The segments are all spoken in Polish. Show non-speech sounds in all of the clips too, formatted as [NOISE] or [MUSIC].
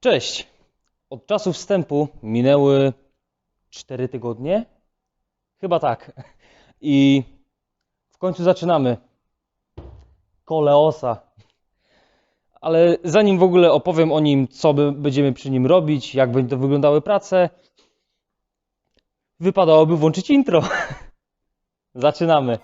Cześć! Od czasu wstępu minęły 4 tygodnie? Chyba tak. I w końcu zaczynamy. Koleosa. Ale zanim w ogóle opowiem o nim, co będziemy przy nim robić, jak będą wyglądały prace, wypadałoby włączyć intro. [LAUGHS] Zaczynamy.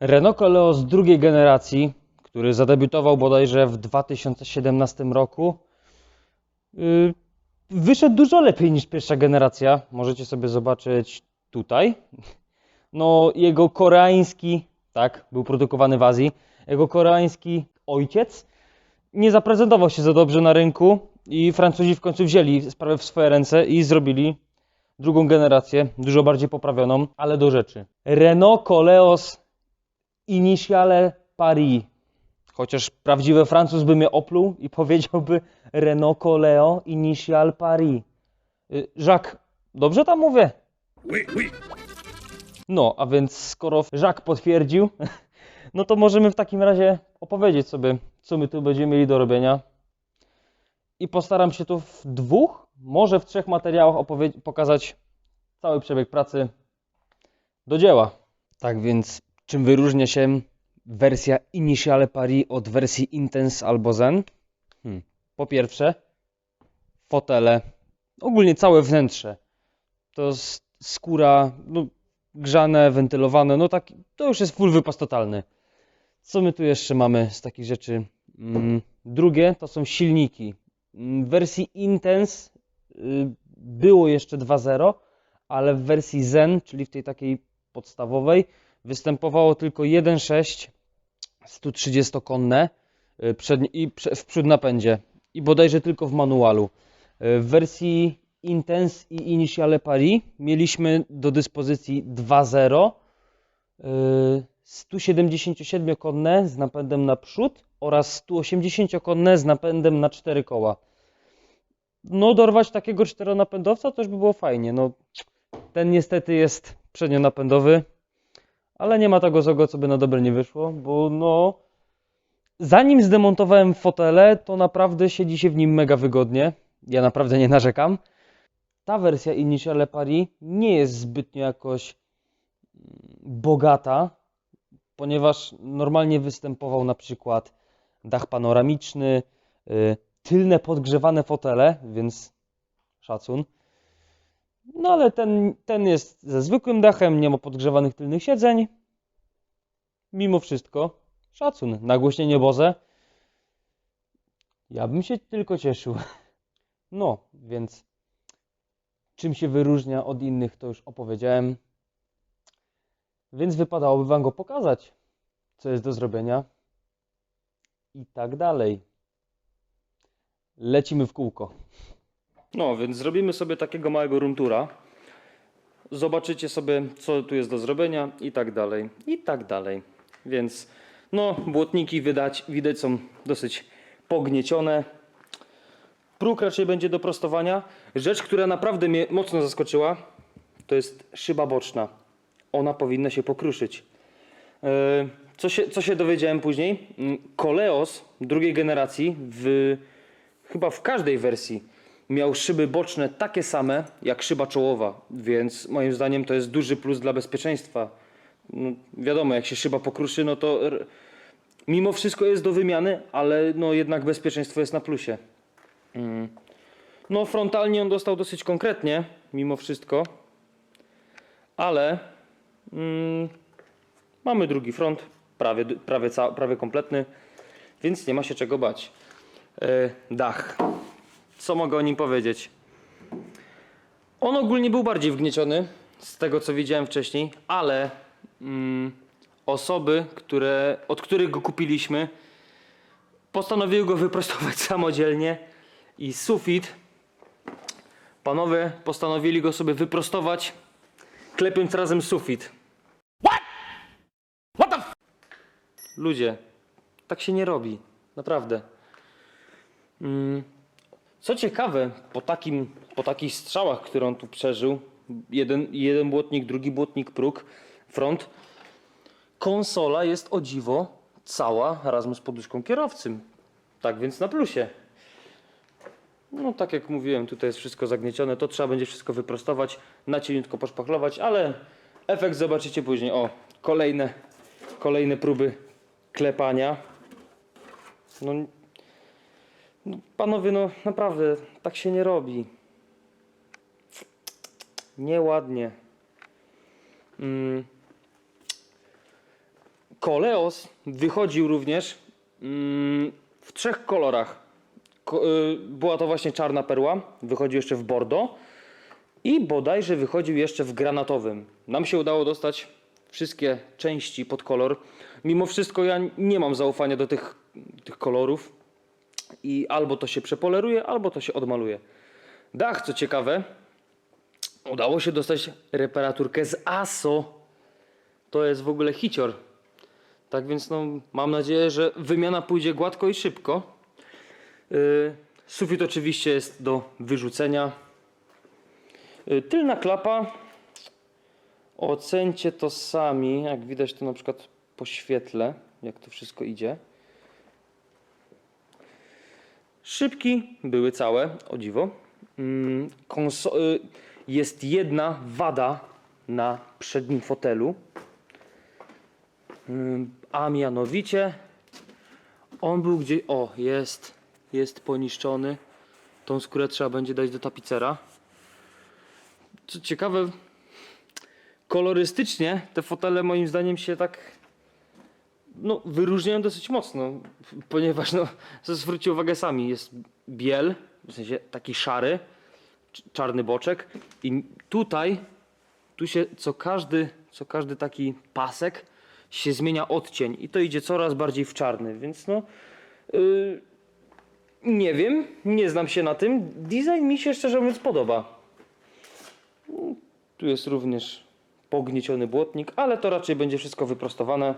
Renault Koleos drugiej generacji, który zadebiutował bodajże w 2017 roku, yy, wyszedł dużo lepiej niż pierwsza generacja. Możecie sobie zobaczyć tutaj. No, jego koreański, tak, był produkowany w Azji, jego koreański ojciec nie zaprezentował się za dobrze na rynku i Francuzi w końcu wzięli sprawę w swoje ręce i zrobili drugą generację, dużo bardziej poprawioną, ale do rzeczy. Renault Koleos Initiale Paris. Chociaż prawdziwy Francuz by mnie opluł i [LAUGHS] powiedziałby Renault Coleo Initial Paris. Y, Jacques, dobrze tam mówię? No, a więc skoro Jacques potwierdził, [LAUGHS] no to możemy w takim razie opowiedzieć sobie, co my tu będziemy mieli do robienia. I postaram się tu w dwóch, może w trzech materiałach pokazać cały przebieg pracy do dzieła. Tak więc, czym wyróżnia się wersja Initiale Paris od wersji Intense albo Zen? Hmm. Po pierwsze, fotele, ogólnie całe wnętrze. To skóra, no, grzane, wentylowane, no tak, to już jest full wypas totalny. Co my tu jeszcze mamy z takich rzeczy? Mm, drugie to są silniki. Mm, W wersji Intense y, było jeszcze 2.0, ale w wersji Zen, czyli w tej takiej podstawowej, występowało tylko 1.6 130-konne y, przednie- i w przód napędzie i bodajże tylko w manualu. Y, W wersji Intense i Initiale Paris mieliśmy do dyspozycji 2.0 y, 177-konne z napędem na przód oraz 180-konne z napędem na 4 koła. No dorwać takiego czteronapędowca już by było fajnie. No, ten niestety jest przednionapędowy, ale nie ma tego złego, co by na dobre nie wyszło, bo no zanim zdemontowałem fotele, to naprawdę siedzi się w nim mega wygodnie. Ja naprawdę nie narzekam. Ta wersja Initiale Paris nie jest zbytnio jakoś mm, bogata, ponieważ normalnie występował na przykład dach panoramiczny, y, tylne podgrzewane fotele, więc szacun. No ale ten, ten jest ze zwykłym dachem, nie ma podgrzewanych tylnych siedzeń. Mimo wszystko, szacun. Nagłośnienie Boze. Ja bym się tylko cieszył. [LAUGHS] No, więc czym się wyróżnia od innych, to już opowiedziałem. Więc wypadałoby Wam go pokazać, co jest do zrobienia i tak dalej. Lecimy w kółko. No, więc zrobimy sobie takiego małego runtura. Zobaczycie sobie, co tu jest do zrobienia i tak dalej, i tak dalej. Więc, no, błotniki widać, widać są dosyć pogniecione. Próg raczej będzie do prostowania. Rzecz, która naprawdę mnie mocno zaskoczyła, to jest szyba boczna. Ona powinna się pokruszyć. Yy, Co się, co się dowiedziałem później? Mm, Koleos drugiej generacji w, chyba w każdej wersji miał szyby boczne takie same jak szyba czołowa, więc moim zdaniem to jest duży plus dla bezpieczeństwa. No, wiadomo, jak się szyba pokruszy, no to mimo wszystko jest do wymiany, ale no jednak bezpieczeństwo jest na plusie. Mm. No frontalnie on dostał dosyć konkretnie, mimo wszystko, ale mm, mamy drugi front, prawie, prawie, prawie kompletny, więc nie ma się czego bać. E, dach. Co mogę o nim powiedzieć? On ogólnie był bardziej wgnieciony z tego, co widziałem wcześniej, ale mm, osoby, które, od których go kupiliśmy, postanowiły go wyprostować [LAUGHS] samodzielnie i sufit, panowie postanowili go sobie wyprostować, klepiąc razem sufit. Ludzie, tak się nie robi. Naprawdę. Mm, Co ciekawe, po, takim, po takich strzałach, które on tu przeżył, jeden, jeden błotnik, drugi błotnik, próg, front, Konsola jest o dziwo cała razem z poduszką kierowcy. Tak więc na plusie. No tak jak mówiłem, tutaj jest wszystko zagniecione, to trzeba będzie wszystko wyprostować, na cieniutko poszpachlować, ale efekt zobaczycie później. O, kolejne, kolejne próby klepania. No, no panowie, no naprawdę, tak się nie robi. Nieładnie. Mm. Koleos wychodził również mm, w trzech kolorach. Ko- y, była to właśnie czarna perła, wychodził jeszcze w bordo i bodajże wychodził jeszcze w granatowym. Nam się udało dostać wszystkie części pod kolor. Mimo wszystko ja nie mam zaufania do tych, tych kolorów i albo to się przepoleruje, albo to się odmaluje. Dach, co ciekawe, udało się dostać reparaturkę z ASO. To jest w ogóle hicior. Tak więc no, mam nadzieję, że wymiana pójdzie gładko i szybko. Yy, sufit oczywiście jest do wyrzucenia. Yy, tylna klapa. Ocencie to sami. Jak widać to na przykład po świetle, jak to wszystko idzie. Szybki były całe, o dziwo. Mm, konso- y, jest jedna wada na przednim fotelu. Ym, A mianowicie on był gdzieś. O, jest. Jest poniszczony. Tą skórę trzeba będzie dać do tapicera. Co ciekawe, kolorystycznie te fotele moim zdaniem się tak no, wyróżniają dosyć mocno, ponieważ no, [LAUGHS] zwróćcie uwagę sami, jest biel, w sensie taki szary, cz- czarny boczek i tutaj, tu się co każdy, co każdy taki pasek się zmienia odcień i to idzie coraz bardziej w czarny, więc no yy, nie wiem, nie znam się na tym. Design mi się szczerze mówiąc podoba. Tu jest również pognieciony błotnik, ale to raczej będzie wszystko wyprostowane.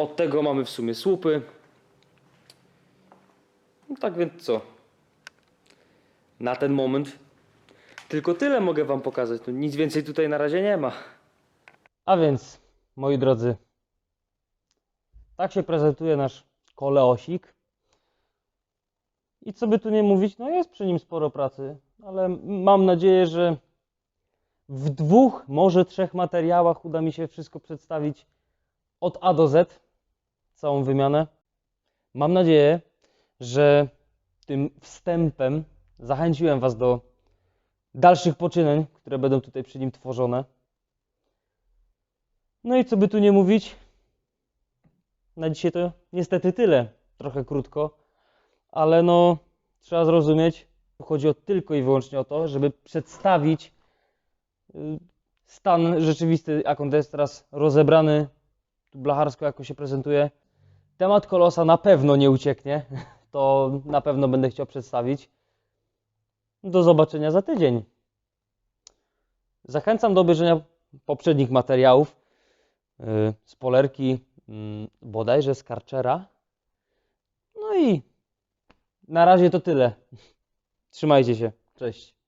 Od tego mamy w sumie słupy. No tak więc co? Na ten moment tylko tyle mogę Wam pokazać. Tu nic więcej tutaj na razie nie ma. A więc, moi drodzy, tak się prezentuje nasz koleosik. I co by tu nie mówić, no jest przy nim sporo pracy, ale mam nadzieję, że w dwóch, może trzech materiałach uda mi się wszystko przedstawić od A do Z, całą wymianę. Mam nadzieję, że tym wstępem zachęciłem Was do dalszych poczynań, które będą tutaj przy nim tworzone. No i co by tu nie mówić, na dzisiaj to niestety tyle, trochę krótko, ale no trzeba zrozumieć, chodzi o tylko i wyłącznie o to, żeby przedstawić y, stan rzeczywisty, jak on jest teraz rozebrany, tu blacharsko jako się prezentuje. Temat kolosa na pewno nie ucieknie, [LAUGHS] to na pewno będę chciał przedstawić. Do zobaczenia za tydzień. Zachęcam do obejrzenia poprzednich materiałów yy, z polerki, yy, bodajże z Karczera. No i na razie to tyle. [LAUGHS] Trzymajcie się. Cześć.